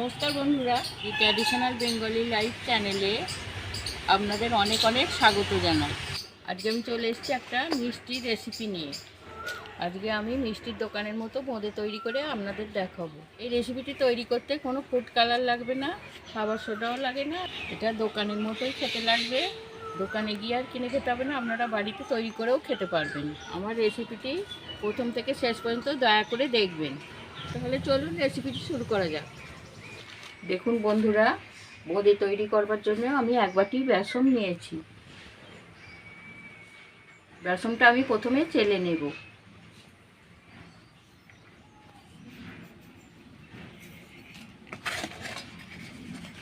নমস্কার বন্ধুরা, দি traditional Bengali life চ্যানেলে আপনাদের অনেক অনেক স্বাগত জানাই। আজকে আমি চলে এসেছি একটা মিষ্টির রেসিপি নিয়ে। আজকে আমি মিষ্টির দোকানের মতো বোঁদে তৈরি করে আপনাদের দেখাবো। এই রেসিপিটি তৈরি করতে কোনো ফুড কালার লাগবে না, খাবার সোডাও লাগে না, এটা দোকানের মতোই খেতে লাগবে। দোকানে গিয়ে আর কিনে খেতে হবে না, আপনারা বাড়িতে তৈরি করেও খেতে পারবেন। আমার রেসিপিটি প্রথম থেকে শেষ পর্যন্ত দয়া করে দেখবেন। তাহলে চলুন রেসিপিটি শুরু করা যাক। দেখুন বন্ধুরা, বোঁদে তৈরি করবার জন্য আমি এক বাটি বেসন নিয়েছি। বেসনটা আমি প্রথমে চেলে নেব।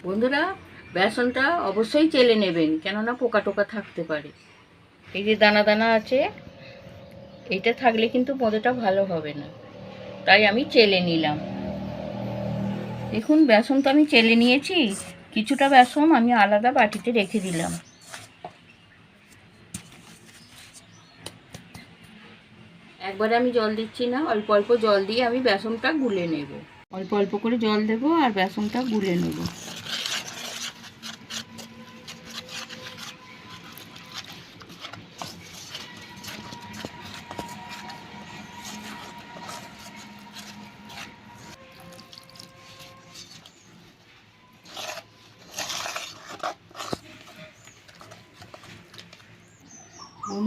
বন্ধুরা, বেসনটা অবশ্যই চেলে নেবেন, কেননা পোকা টোকা থাকতে পারে। এই যে দানা দানা আছে, এইটা থাকলে কিন্তু বোঁদেটা ভালো হবে না। তাই আমি চেলে নিলাম। দেখুন, বেসন তো আমি চেলে নিয়েছি। কিছুটা বেসন আমি আলাদা বাটিতে রেখে দিলাম। একবারে আমি জল দিচ্ছি না, অল্প অল্প জল দিয়ে আমি বেসনটা গুলে নেব। অল্প অল্প করে জল দেব আর বেসনটা গুলে নেব।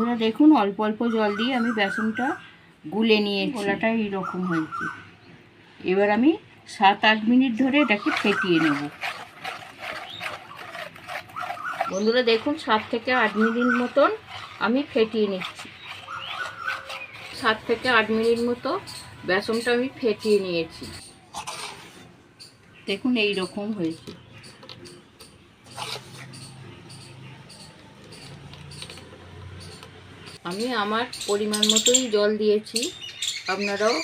বন্ধুরা দেখুন অল্প অল্প জল দিয়ে আমি বেসনটা গুলে নিয়ে গোলাটা এইরকম হয়েছে। এবার আমি সাত আট মিনিট ধরে এটাকে ফেটিয়ে নেব। বন্ধুরা দেখুন সাত থেকে আট মিনিট মতন আমি ফেটিয়ে নিচ্ছি। সাত থেকে আট মিনিট মতো বেসনটা আমি ফেটিয়ে নিয়েছি। দেখুন এই রকম হয়েছে। আমি আমার পরিমাণ মতোই জল দিয়েছি। আপনারাও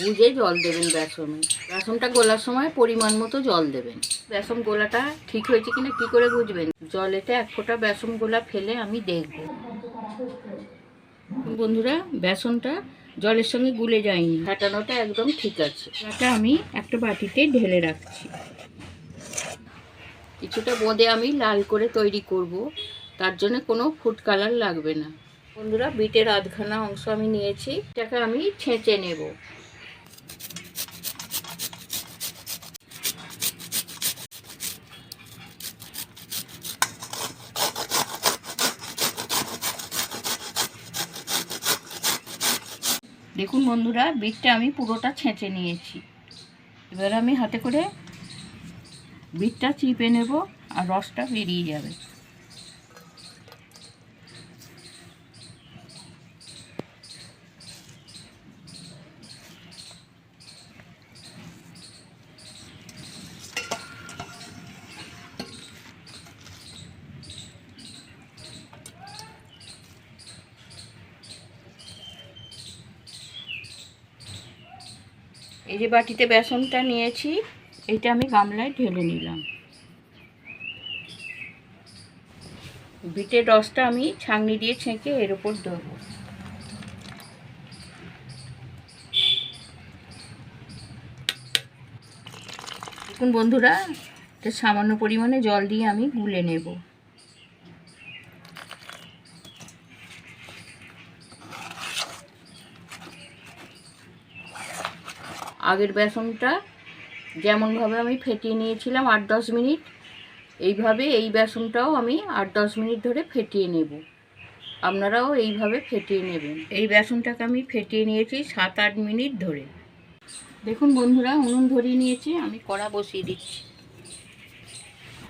বুঝে জল দেবেন বেসনে। বেসনটা গোলার সময় পরিমাণ মতো জল দেবেন। বেসন গোলাটা ঠিক হয়েছে কিনা কি করে বুঝবেন? জলেতে এক ফোঁটা বেসন গোলা ফেলে আমি দেখব। বন্ধুরা, বেসনটা জলের সঙ্গে গুলে যায়নি। ফাটানোটা একদম ঠিক আছে। এটা আমি একটা বাটিতে ঢেলে রাখছি। কিছুটা বোঁদে আমি লাল করে তৈরি করব। তার জন্য কোনো ফুড কালার লাগবে না। বন্ধুরা, বিটের আধখানা অংশ আমি নিয়েছি। এটাকে আমি ছেঁচে নেব। দেখুন বন্ধুরা, বিটটা আমি পুরোটা ছেঁচে নিয়েছি। এবার আমি হাতে করে বিটটা চিপে নেব আর রসটা বেরিয়ে যাবে এই যে বাটিতে বেসনটা নিয়েছি, এটা আমি গামলায় ঢেলে নিলাম। বিটের রসটা আমি ছাঁকনি দিয়ে ছেঁকে এর উপর দেবো। দেখুন বন্ধুরা, এটা সামান্য পরিমাণে জল দিয়ে আমি গুলে নেব। আগের বেসনটা যেমনভাবে আমি ফেটিয়ে নিয়েছিলাম আট দশ মিনিট এইভাবে এই বেসনটাও আমি আট দশ মিনিট ধরে ফেটিয়ে নেব। আপনারাও এইভাবে ফেটিয়ে নেবেন। এই বেসনটাকে আমি ফেটিয়ে নিয়েছি সাত আট মিনিট ধরে। দেখুন বন্ধুরা উনুন ধরিয়ে নিয়েছি আমি কড়া বসিয়ে দিচ্ছি।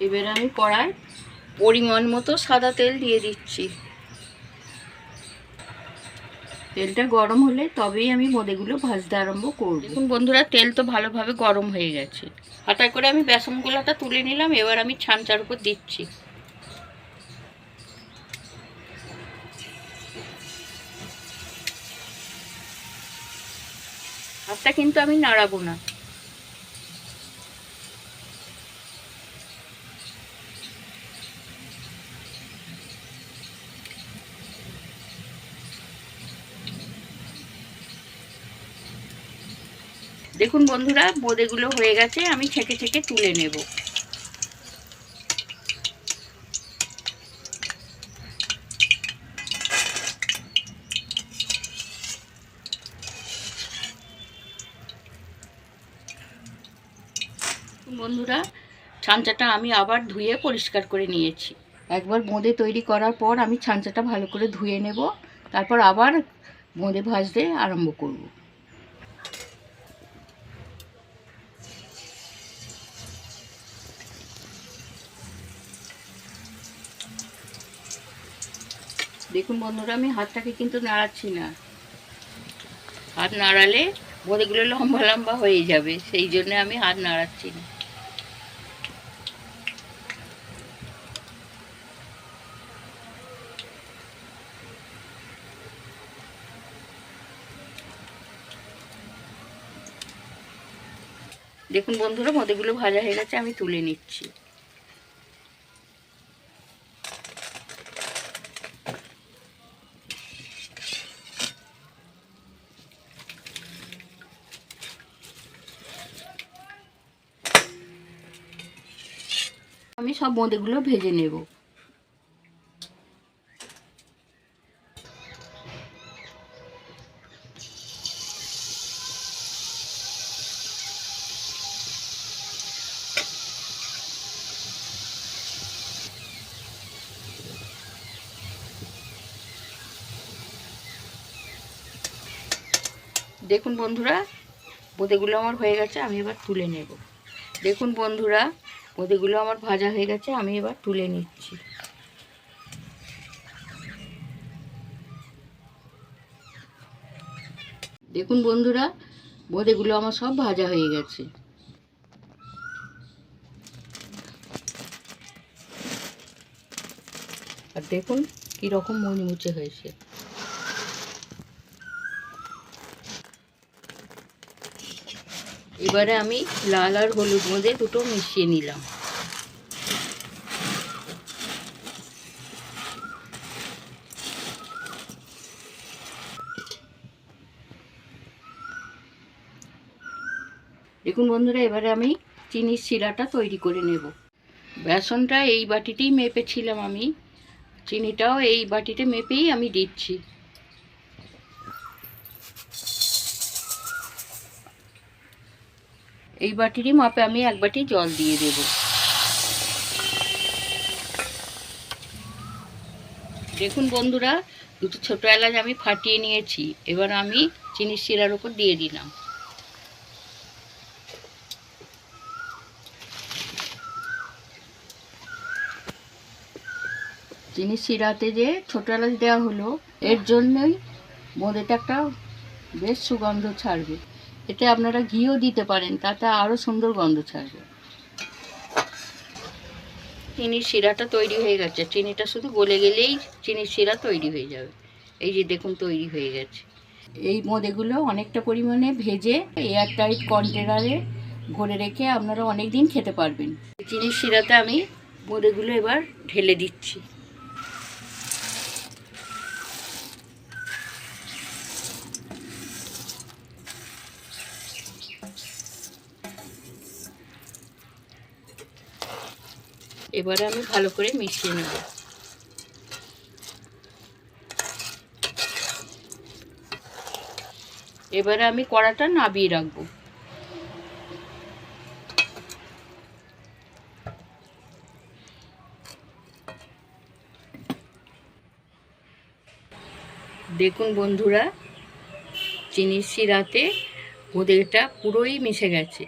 এবারে আমি কড়ায় পরিমাণ মতো সাদা তেল দিয়ে দিচ্ছি। তেলটা গরম হলে তবেই আমি বোঁদেগুলো ভাজতে আরম্ভ করব। দেখুন বন্ধুরা, তেল তো ভালোভাবে গরম হয়ে গেছে। হঠাৎ করে আমি বেসন গোলাটা তুলে নিলাম, এবার আমি ছানচার উপর দিচ্ছি। হাতটা কিন্তু আমি নাড়াবো না। দেখুন বন্ধুরা, বোঁদেগুলো হয়ে গেছে, আমি ছেঁকে ছেঁকে তুলে নেব। বন্ধুরা ছাঁচাটা আমি আবার ধুয়ে পরিষ্কার করে নিয়েছি। একবার বোঁদে তৈরি করার পর আমি ছাঁচাটা ভালো করে ধুয়ে নেব, তারপর আবার বোঁদে ভাজতে আরম্ভ করব। দেখুন বন্ধুরা, আমি হাতটাকে কিন্তু নাড়াচ্ছি না। হাত নাড়ালে বোঁদেগুলো লম্বা লম্বা হয়ে যাবে, সেই জন্য আমি হাত নাড়াচ্ছি না। দেখুন বন্ধুরা মদেগুলো ভাজা হয়ে গেছে, আমি তুলে নিচ্ছি। আমি সব বোঁদেগুলো ভেজে নেব। দেখুন বন্ধুরা বোঁদেগুলো আমার হয়ে গেছে, আমি এবার তুলে নেব। দেখুন বন্ধুরা বোঁদেগুলো আমার ভাজা হয়ে গেছে, আমি এবার তুলে নিচ্ছি। দেখুন বন্ধুরা বোঁদেগুলো আমার সব ভাজা হয়ে গেছে। আর দেখুন কীরকম মুচমুচে হয়েছে। এবারে আমি লাল আর হলুদ মধ্যে দুটো মিশিয়ে নিলাম। দেখুন বন্ধুরা, এবারে আমি চিনির শিরাটা তৈরি করে নেব। বেসনটা এই বাটিতেই মেপেছিলাম আমি। চিনিটাও এই বাটিতে মেপেই আমি দিচ্ছি। এই বাটিরই মাপে আমি এক বাটি জল দিয়ে দেব। দেখুন বন্ধুরা, দুটো ছোটো এলাচ আমি ফাটিয়ে নিয়েছি। এবার আমি চিনির শিরার উপর দিয়ে দিলাম। চিনির শিরাতে যে ছোটো এলাচ দেওয়া হলো, এর জন্যই বোঁদেটা একটা বেশ সুগন্ধ ছাড়বে। এতে আপনারা ঘিও দিতে পারেন তাতে আরও সুন্দর গন্ধ ছাড়বে। চিনির শিরাটা তৈরি হয়ে গেছে। চিনিটা শুধু গলে গেলেই চিনির শিরা তৈরি হয়ে যাবে। এই যে দেখুন তৈরি হয়ে গেছে। এই মোদেগুলো অনেকটা পরিমাণে ভেজে এয়ার টাইট কন্টেনারে ভরে রেখে আপনারা অনেক দিন খেতে পারবেন। চিনির শিরাতে আমি মোদেগুলো এবার ঢেলে দিচ্ছি। এবারে আমি ভালো করে মিশিয়ে নেব। এবারে আমি কড়াটা নাবিয়ে রাখব। দেখুন বন্ধুরা চিনির শিরাতে ওদেরটা পুরোই মিশে গেছে।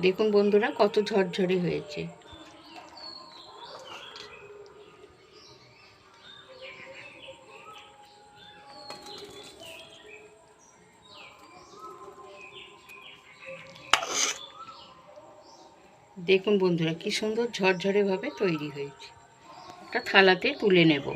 দেখুন বন্ধুরা, কত ঝরঝরে হয়েছে। দেখুন বন্ধুরা কি সুন্দর ঝরঝরেভাবে তৈরি হয়েছে। একটা থালাতে তুলে নেব।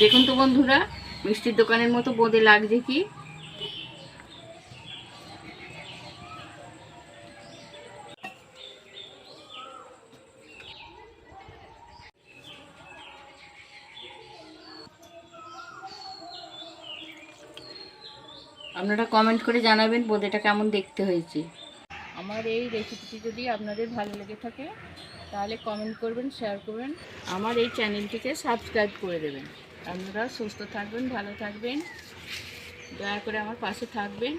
দেখুন তো বন্ধুরা মিষ্টির দোকানের মতো বোঁদে লাগছে কি? আপনারা কমেন্ট করে জানাবেন বোঁদেটা কেমন দেখতে হয়েছে। আমার এই রেসিপিটি যদি আপনাদের ভালো লেগে থাকে, তাহলে কমেন্ট করবেন শেয়ার করবেন। আমার এই চ্যানেলটিকে সাবস্ক্রাইব করে দেবেন। আপনারা সুস্থ থাকবেন ভালো থাকবেন। দয়া করে আমার পাশে থাকবেন।